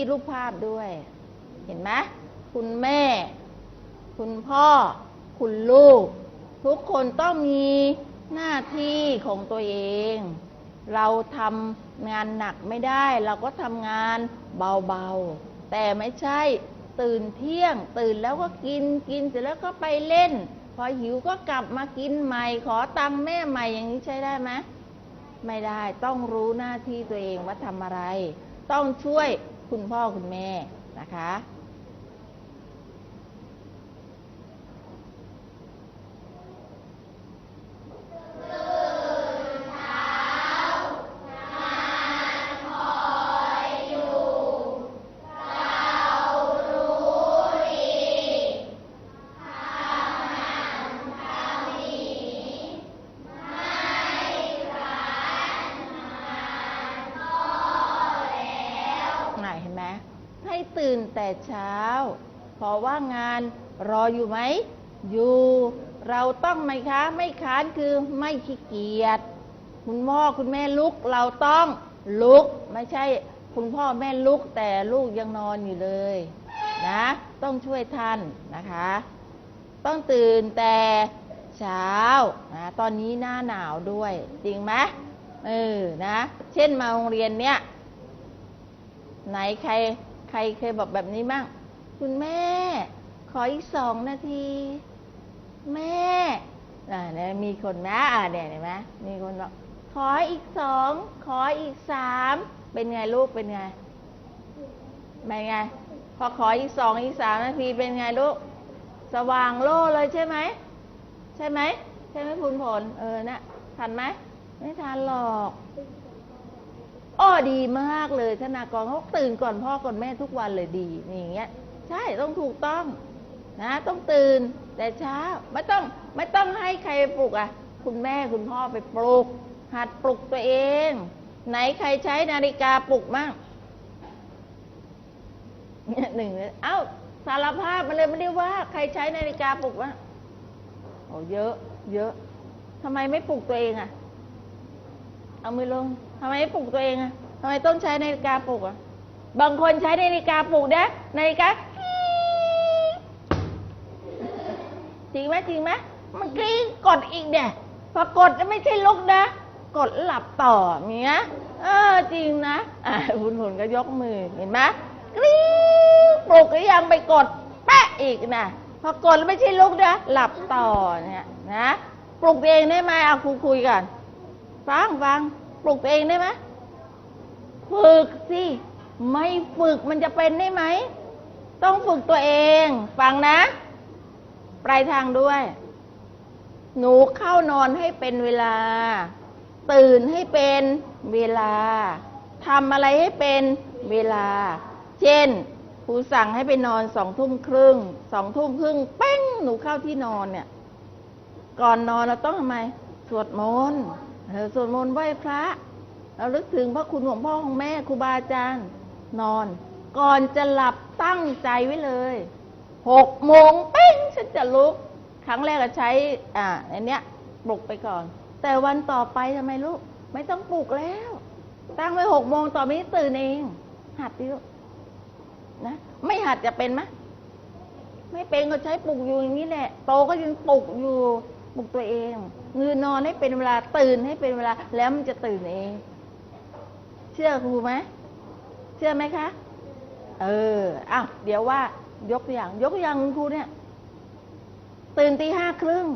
ที่รูปภาพด้วย เห็นไหมคุณแม่ คุณพ่อ คุณลูก ทุกคนต้องมีหน้าที่ของตัวเอง เราทำงานหนักไม่ได้ เราก็ทำงานเบาๆ แต่ไม่ใช่ตื่นเที่ยง ตื่นแล้วก็กินกินเสร็จแล้วก็ไปเล่น พอหิวก็กลับมากินใหม่ ขอตังค์แม่ใหม่อย่างนี้ใช้ได้ไหมไม่ได้ต้องรู้หน้าที่ตัวเองว่าทำอะไร ต้องช่วย คุณพ่อคุณแม่นะคะ ตื่นแต่เช้า เพราะว่างานรออยู่ไหม อยู่ เราต้องไหมคะ ไม่ค้านคือไม่ขี้เกียจ คุณพ่อคุณแม่ลุก เราต้องลุก ไม่ใช่ คุณพ่อแม่ลุกแต่ลูกยังนอนอยู่เลยนะ ต้องช่วยท่านนะคะ ต้องตื่นแต่เช้านะตอนนี้หน้าหนาวด้วย จริงไหมเออ นะ เช่นมาโรงเรียนเนี้ยไหนใคร ใครเคยบอกแบบนี้บ้าง คุณแม่ ขออีกสองนาที แม่อ่าเนี่ยมีคนนะอ่าเนี่ยเห็นไหมมีคนบอกขออีกสองขออีกสามเป็นไงลูกเป็นไงเป็นไง พอขออีกสองอีกสามนาทีเป็นไงลูก สว่างโล่เลยใช่ไหมใช่ไหมใช่ไหมคุณผล เออนะทันไหมไม่ทันหรอก อ้อดีมากเลยธนากรเขาตื่นก่อนพ่อก่อนแม่ทุกวันเลยดีนี่อย่างเงี้ย ใช่ต้องถูกต้องนะต้องตื่นแต่เช้าไม่ต้องไม่ต้องให้ใครไปปลุกอะ คุณแม่คุณพ่อไปปลุก หัดปลุกตัวเอง ไหนใครใช้นาฬิกาปลุกมั่งเนี่ยหนึ่งเลยเอ้าสารภาพมาเลยไม่ได้ว่า ใครใช้นาฬิกาปลุกมั่งโอ้เยอะ เยอะทำไมไม่ปลุกตัวเองอะ เอามือลงทำไมไม่ปลุกตัวเองอะทำไมต้องใช้นาฬิกาปลุกอะบางคนใช้นาฬิกาปลุกนะนาฬิกาจริงไหมจริงไหมมันกรี๊ดกดอีกเนี่ยพอกดไม่ใช่ลุกนะ กดหลับต่อเงี้ยเออจริงนะอ่าคุณผลก็ยกมือเห็นไหมกรี๊ดปลุกแล้วยังไปกดแปะอีกนะพอกดแล้วไม่ใช่ลุกนะหลับต่อเนี่ยนะปลุกตัวเองได้ไหมเอาคุยคุยกัน ฟังฟังปลุกตัวเองได้ไหมฝึกสิ ไม่ฝึกมันจะเป็นได้ไหม ต้องฝึกตัวเอง ฟังนะ ปลายทางด้วย หนูเข้านอนให้เป็นเวลา ตื่นให้เป็นเวลาทำอะไรให้เป็นเวลา เช่นครูสั่งให้ไปนอนสองทุ่มครึ่ง สองทุ่มครึ่งเป้งหนูเข้าที่นอนเนี่ย ก่อนนอนเราต้องทำไม สวดมนต์ สวดมนต์ไหว้พระเราลึกถึงพระคุณของพ่อของแม่ครูบาอาจารย์นอน ก่อนจะหลับตั้งใจไว้เลยหกโมงเป้งฉันจะลุก ครั้งแรกก็ใช้ อ่าอันเนี้ยปลุกไปก่อน แต่วันต่อไปทำไมลูก ไม่ต้องปลุกแล้ว ตั้งไว้หกโมงต่อไปนี้ตื่นเอง หัดดิลูกนะไม่หัดจะเป็นไหมไม่เป็นก็ใช้ปลุกอยู่อย่างนี้แหละโตก็ยังปลุกอยู่ปลุกตัวเอง งือนอนให้เป็นเวลาตื่นให้เป็นเวลา แล้วมันจะตื่นเอง เชื่อครูไหมเชื่อไหมคะ เอออ้าวเดี๋ยวว่ายกตัวอย่าง ยกตัวอย่างครูเนี่ย ตื่นตีห้าครึ่ง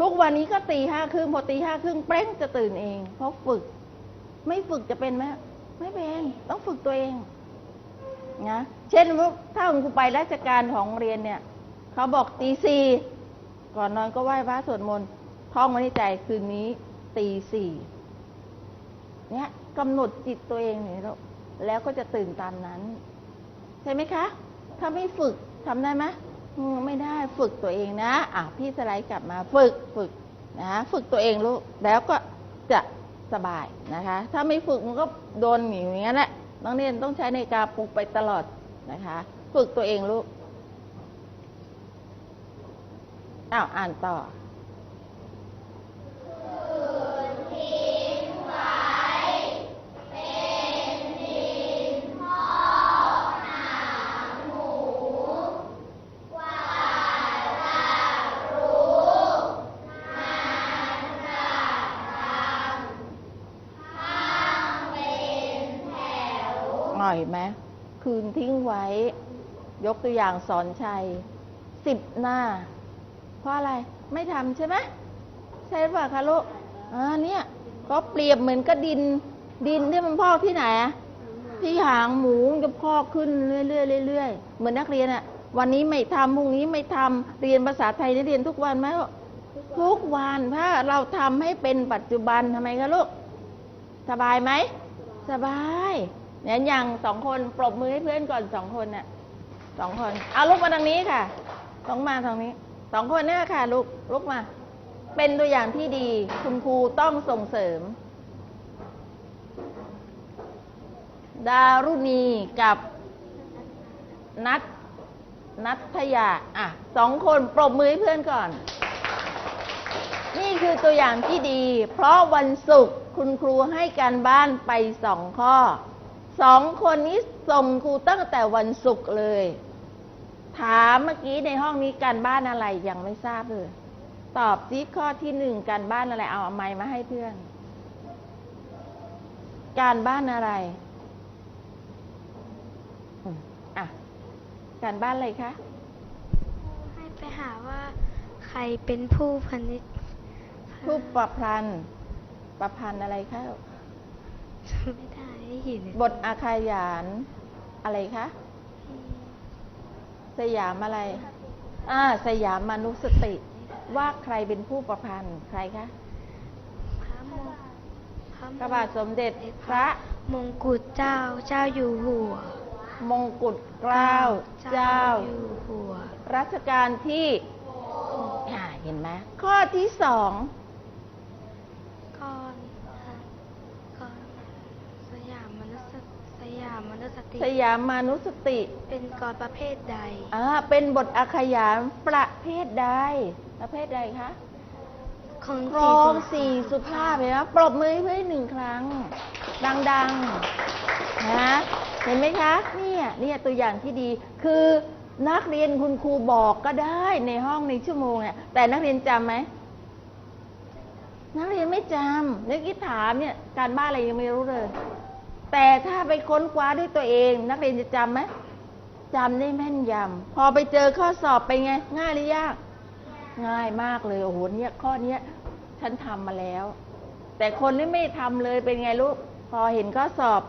ทุกวันนี้ก็ตีห้าครึ่งพอตีห้าครึ่งเป้งจะตื่นเอง เพราะฝึก ไม่ฝึกจะเป็นไหมไม่เป็นต้องฝึกตัวเองนะเช่นว่าถ้าคุณครูไปราชการของเรียนเนี่ย เขาบอกตีสี่ก่อนนอนก็ไหว้พระสวดมนต์ ท่องไว้ในใจคืนนี้ตีสี่เนี่ยกำหนดจิตตัวเองเนี่ยลูกแล้วก็จะตื่นตามนั้น ใช่ไหมคะ ถ้าไม่ฝึกทำได้ไหมไม่ได้ฝึกตัวเองนะ อะพี่สไลด์กลับมาฝึกฝึกนะฝึกตัวเองลูกแล้วก็จะสบายนะคะ ถ้าไม่ฝึกมันก็โดนอย่างนี้แหละนักเรียนต้องใช้ในกาปลุกไปตลอดนะคะ ฝึกตัวเองลูกอ้าวอ่านต่อ อยไหมคืนทิ้งไว้ ยกตัวอย่างสอนชัยสิบหน้า เพราะอะไรไม่ทำใช่ไหมใช่เปล่าคะลูกอ่าเนี่ยก็เปรียบเหมือนกับดิน ดินที่มันพอกที่ไหนที่หางหมูจะพอกขึ้นเรื่อยๆเรื่อยๆเหมือนนักเรียนอะวันนี้ไม่ทำพรุ่งนี้ไม่ทำเรียนภาษาไทยได้เรียนทุกวันไหมทุกวันถ้าเราทำให้เป็นปัจจุบันทำไมคะลูก สบายไหม สบาย เนี่ยอย่างสองคนปรบมือให้เพื่อนก่อนสองคนน่ะสองคน เอาลุกมาทางนี้ค่ะต้องมาทางนี้สองคนเนี่ยค่ะลุกลุกมา เป็นตัวอย่างที่ดี คุณครูต้องส่งเสริม ดารุณีกับนัทนัทยาอะสองคนปรบมือให้เพื่อนก่อน นี่คือตัวอย่างที่ดี เพราะวันศุกร์คุณครูให้การบ้านไปสองข้อ สองคนนี้ส่งครูตั้งแต่วันศุกร์เลย ถามเมื่อกี้ในห้องนี้การบ้านอะไรยังไม่ทราบเลย ตอบซิข้อที่หนึ่งการบ้านอะไรเอาเอาไม้มาให้เพื่อน การบ้านอะไรอืมอะการบ้านอะไรคะให้ไปหาว่า ใครเป็นผู้พนิชผู้ประพันธ์ประพันธ์อะไรคะ ไม่ได้ได้ยินเลยบทอาขยานอะไรคะ สยามอะไร อ่า สยามมนุสติ ว่าใครเป็นผู้ประพันธ์ ใครคะพระมงพระพระบาทสมเด็จพระมงกุฎเจ้าเจ้าอยู่หัว มงกุฎเกล้าเจ้าอยู่หัว รัชกาลที่อ่าเห็นไหมข้อที่สอง ก่อนก่อนสยามมนุษยสยามมนุษยสติ สยามมนุสติ เป็นกรประเภทใด อ่า เป็นบทอาขยานประเภทใด ประเภทใดคะของครองสี่สุภาพเห็นไหมปรบมือให้เพื่อนหนึ่งครั้ง ดังๆ นะ เห็นไหมคะ เนี่ย เนี่ยตัวอย่างที่ดี คือนักเรียนคุณครูบอกก็ได้ในห้องในชั่วโมงเนี่ยแต่นักเรียนจำไหมนักเรียนไม่จำนึกคิดถามเนี่ย การบ้านอะไรยังไม่รู้เลย แต่ถ้าไปค้นคว้าด้วยตัวเอง นักเรียนจะจำไหมจำได้แม่นยำพอไปเจอข้อสอบไปไง ง่ายหรือยาก ง่ายมากเลยโอ้โหเนี่ยข้อเนี้ยฉันทำมาแล้ว แต่คนที่ไม่ทำเลยเป็นไงลูก พอเห็นข้อสอบ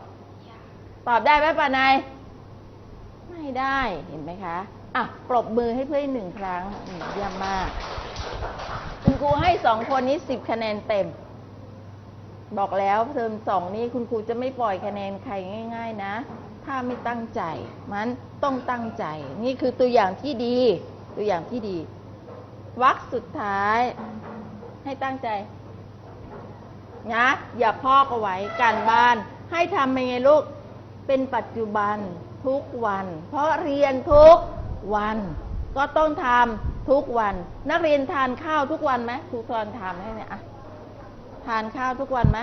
ตอบได้ไหมป่านายไม่ได้เห็นไหมคะ อะ ปรบมือให้เพื่อนหนึ่งครั้งเยี่ยมมาก คุณครูให้สองคนนี้สิบคะแนนเต็ม บอกแล้วเทอมสองนี้คุณครูจะไม่ปล่อยคะแนนใครง่าย ๆ นะ ถ้าไม่ตั้งใจ มันต้องตั้งใจ นี่คือตัวอย่างที่ดี ตัวอย่างที่ดีวักสุดท้าย ให้ตั้งใจนะอย่าพอกเอาไว้การบ้าน ให้ทำยังไงลูก เป็นปัจจุบันทุกวัน เพราะเรียนทุกวัน ก็ต้องทำทุกวัน นักเรียนทานข้าวทุกวันไหมครูสอนทำให้เนี่ยอะ ทานข้าวทุกวันไหม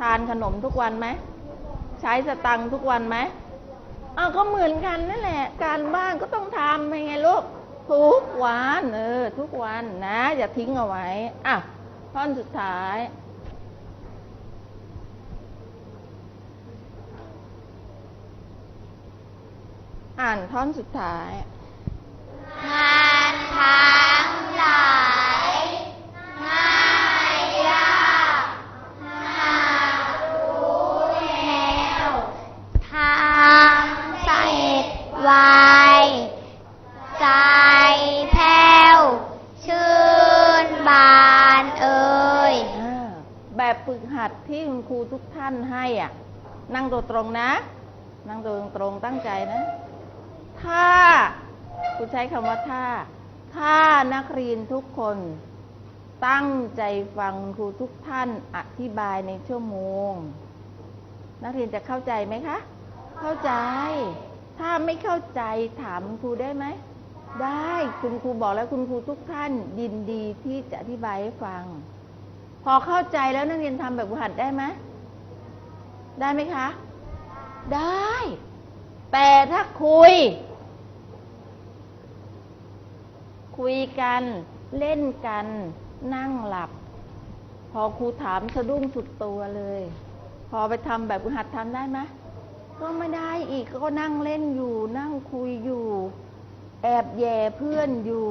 ทานขนมทุกวันไหมใช้สตังค์ทุกวันไหมอ้าวก็เหมือนกันนั่นแหละ การบ้านก็ต้องทำยังไงลูกทุกวันเออทุกวันนะอย่าทิ้งเอาไว้อะท่อนสุดท้ายอ่านท่อนสุดท้ายงานทั้งหลาย งตัวตรงนะ นั่งตัวตรงตั้งใจนะ ถ้าครูใช้คำว่าถ้า ถ้านักเรียนทุกคน ตั้งใจฟังครูทุกท่านอธิบายในชั่วโมง นักเรียนจะเข้าใจไหมคะ เข้าใจ ถ้าไม่เข้าใจถามครูได้ไหม ได้คุณครูบอกแล้วคุณครูทุกท่านยินดีที่จะอธิบายให้ฟัง พอเข้าใจแล้วนักเรียนทำแบบหัดได้ไหม ได้ไหมคะ ได้ แต่ถ้าคุย คุยกัน เล่นกัน นั่งหลับ พอครูถามสะดุ้งสุดตัวเลย พอไปทำแบบฝึกหัดทำได้ไหมก็ไม่ได้อีกก็นั่งเล่นอยู่ นั่งคุยอยู่ แอบแย่เพื่อนอยู่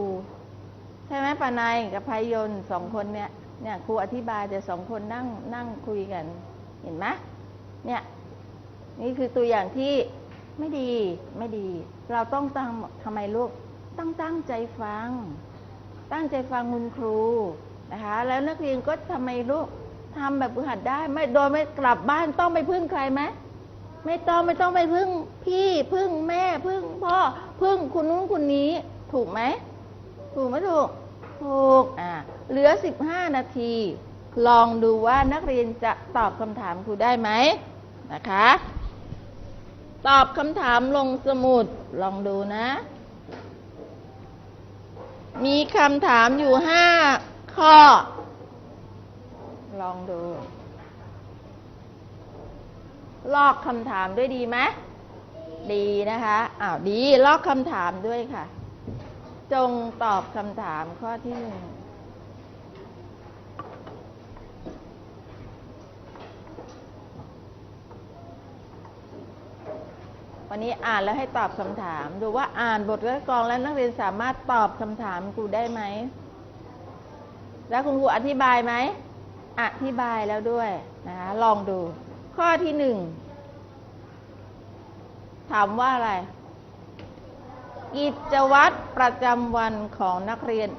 ใช่ไหมปานายกับพายนสองคนเนี่ยเนี่ยครูอธิบายแต่สองคนนั่งนั่งคุยกัน เห็นไหม เนี่ยนี่คือตัวอย่างที่ไม่ดีไม่ดี เราต้องตั้งทำไมลูกต้องตั้งใจฟัง ตั้งใจฟังคุณครูนะคะ แล้วนักเรียนก็ทำไมลูกทำแบบฝึกหัดได้ ไม่โดยไม่กลับบ้านต้องไปพึ่งใครไหมไม่ต้องไม่ต้องไปพึ่งพี่พึ่งแม่พึ่งพ่อพึ่งคุณนู้นคุณนี้ ถูกไหมถูกไหมถูกถูกอ่าเหลือสิบห้านาที ลองดูว่านักเรียนจะตอบคำถามครูได้ไหม นะคะ ตอบคำถามลงสมุด ลองดูนะ มีคำถามอยู่ห้าข้อ ลองดู ลอกคำถามด้วยดีไหมดีนะคะอ้าวดี ลอกคำถามด้วยค่ะ จงตอบคำถามข้อที่หนึ่ง วันนี้อ่านแล้วให้ตอบคำถาม ดูว่าอ่านบทและกรองแล้วนักเรียนสามารถตอบคำถามครูได้ไหม แล้วคุณครูอธิบายไหม อธิบายแล้วด้วยนะคะลองดู ข้อที่หนึ่งถามว่าอะไร กิจวัตรประจำวันของนักเรียน